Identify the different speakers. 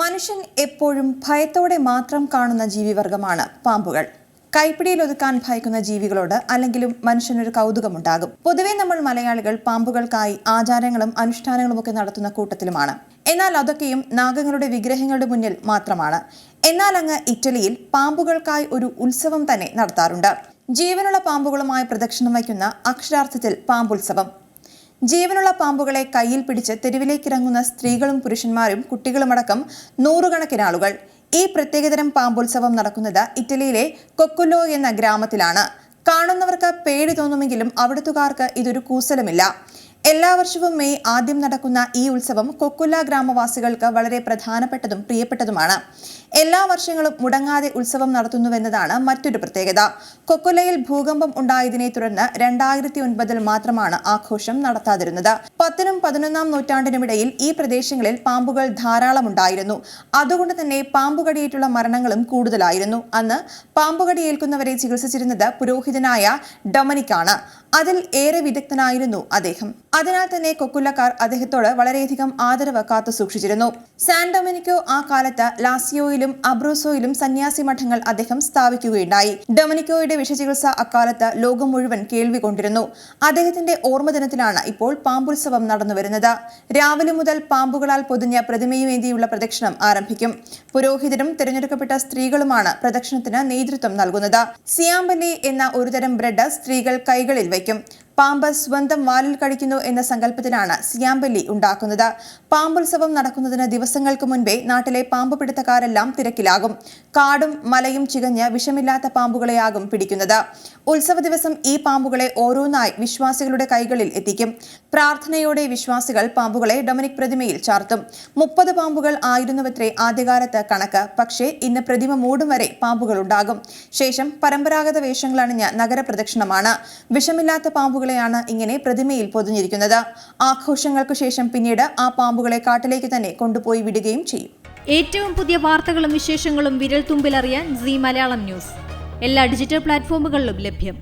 Speaker 1: മനുഷ്യൻ എപ്പോഴും ഭയത്തോടെ മാത്രം കാണുന്ന ജീവിവർഗമാണ് പാമ്പുകൾ. കൈപ്പിടിയിൽ ഒതുക്കാൻ ഭയക്കുന്ന ജീവികളോട് അല്ലെങ്കിലും മനുഷ്യനൊരു കൗതുകമുണ്ടാകും. പൊതുവെ നമ്മൾ മലയാളികൾ പാമ്പുകൾക്കായി ആചാരങ്ങളും അനുഷ്ഠാനങ്ങളും ഒക്കെ നടത്തുന്ന കൂട്ടത്തിലുമാണ്. എന്നാൽ അതൊക്കെയും നാഗങ്ങളുടെ വിഗ്രഹങ്ങളുടെ മുന്നിൽ മാത്രമാണ്. എന്നാൽ അങ്ങ് ഇറ്റലിയിൽ പാമ്പുകൾക്കായി ഒരു ഉത്സവം തന്നെ നടത്താറുണ്ട്. ജീവനുള്ള പാമ്പുകളുമായി പ്രദക്ഷിണം വയ്ക്കുന്ന അക്ഷരാർത്ഥത്തിൽ പാമ്പുത്സവം. ജീവനുള്ള പാമ്പുകളെ കയ്യിൽ പിടിച്ച് തെരുവിലേക്കിറങ്ങുന്ന സ്ത്രീകളും പുരുഷന്മാരും കുട്ടികളുമടക്കം നൂറുകണക്കിന് ആളുകൾ. ഈ പ്രത്യേകതരം പാമ്പുത്സവം നടക്കുന്നത് ഇറ്റലിയിലെ കൊക്കുലോ എന്ന ഗ്രാമത്തിലാണ്. കാണുന്നവർക്ക് പേടി തോന്നുമെങ്കിലും അവിടുത്തുകാർക്ക് ഇതൊരു കൂസലമില്ല. എല്ലാ വർഷവും മെയ് ആദ്യം നടക്കുന്ന ഈ ഉത്സവം കൊക്കുല ഗ്രാമവാസികൾക്ക് വളരെ പ്രധാനപ്പെട്ടതും പ്രിയപ്പെട്ടതുമാണ്. എല്ലാ വർഷങ്ങളും മുടങ്ങാതെ ഉത്സവം നടത്തുന്നുവെന്നതാണ് മറ്റൊരു പ്രത്യേകത. കൊക്കുലയിൽ ഭൂകമ്പം ഉണ്ടായതിനെ തുടർന്ന് രണ്ടായിരത്തി ഒൻപതിൽ മാത്രമാണ് ആഘോഷം നടത്താതിരുന്നത്. പത്തിനും പതിനൊന്നാം നൂറ്റാണ്ടിനുമിടയിൽ ഈ പ്രദേശങ്ങളിൽ പാമ്പുകൾ ധാരാളം ഉണ്ടായിരുന്നു. അതുകൊണ്ട് തന്നെ പാമ്പുകടിയേറ്റുള്ള മരണങ്ങളും കൂടുതലായിരുന്നു. അന്ന് പാമ്പുകടിയേൽക്കുന്നവരെ ചികിത്സിച്ചിരുന്നത് പുരോഹിതനായ ഡൊമനിക്കാണ്. അതിൽ ഏറെ വിദഗ്ധനായിരുന്നു അദ്ദേഹം. അതിനാൽ തന്നെ കൊക്കുല്ലക്കാർ അദ്ദേഹത്തോട് വളരെയധികം ആദരവ് കാത്തു സൂക്ഷിച്ചിരുന്നു. സാൻ ഡൊമിനിക്കോ ആ കാലത്ത് ലാസിയോയിലും അബ്രൂസോയിലും സന്യാസി മഠങ്ങൾ അദ്ദേഹം സ്ഥാപിക്കുകയുണ്ടായി. ഡൊമിനിക്കോയുടെ വിഷചികിത്സ അക്കാലത്ത് ലോകം മുഴുവൻ കേൾവി കൊണ്ടിരുന്നു. അദ്ദേഹത്തിന്റെ ഓർമ്മദിനത്തിലാണ് ഇപ്പോൾ പാമ്പുത്സവം നടന്നുവരുന്നത്. രാവിലെ മുതൽ പാമ്പുകളാൽ പൊതിഞ്ഞ പ്രതിമയുമേന്തിയുള്ള പ്രദക്ഷിണം ആരംഭിക്കും. പുരോഹിതരും തിരഞ്ഞെടുക്കപ്പെട്ട സ്ത്രീകളുമാണ് പ്രദക്ഷിണത്തിന് നേതൃത്വം നൽകുന്നത്. സിയാമ്പലി എന്ന ഒരുതരം ബ്രെഡ് സ്ത്രീകൾ കൈകളിൽ വയ്ക്കും. ആയിരിക്കും പാമ്പ് സ്വന്തം വാലിൽ കഴിക്കുന്നു എന്ന സങ്കല്പത്തിലാണ് സിയാമ്പല്ലി ഉണ്ടാക്കുന്നത്. പാമ്പുത്സവം നടക്കുന്നതിന് ദിവസങ്ങൾക്ക് മുൻപേ നാട്ടിലെ പാമ്പ് പിടുത്തക്കാരെല്ലാം തിരക്കിലാകും. കാടും മലയും ചികഞ്ഞ് വിഷമില്ലാത്ത പാമ്പുകളെയാകും പിടിക്കുന്നത്. ഉത്സവ ദിവസം ഈ പാമ്പുകളെ ഓരോന്നായി വിശ്വാസികളുടെ കൈകളിൽ എത്തിക്കും. പ്രാർത്ഥനയോടെ വിശ്വാസികൾ പാമ്പുകളെ ഡൊമിനിക് പ്രതിമയിൽ ചാർത്തും. മുപ്പത് പാമ്പുകൾ ആയിരുന്നുവത്രേ ആദ്യകാലത്ത് കണക്ക്. പക്ഷേ ഇന്ന് പ്രതിമ മൂടും വരെ പാമ്പുകൾ ഉണ്ടാകും ശേഷം പരമ്പരാഗത വേഷങ്ങളണിഞ്ഞ നഗരപ്രദക്ഷിണമാണ്. വിഷമില്ലാത്ത പാമ്പുകളെയാണ് ഇങ്ങനെ പ്രതിമയിൽ പൊതിഞ്ഞിരിക്കുന്നത്. ആഘോഷങ്ങൾക്ക് ശേഷം പിന്നീട് ആ പാമ്പുകളെ കാട്ടിലേക്ക് തന്നെ കൊണ്ടുപോയി വിടുകയും ചെയ്യും.
Speaker 2: ഏറ്റവും പുതിയ വാർത്തകളും വിശേഷങ്ങളും വിരൽ തുമ്പിലറിയാൻ സി മലയാളം ന്യൂസ്. എല്ലാ ഡിജിറ്റൽ പ്ലാറ്റ്ഫോമുകളിലും ലഭ്യം.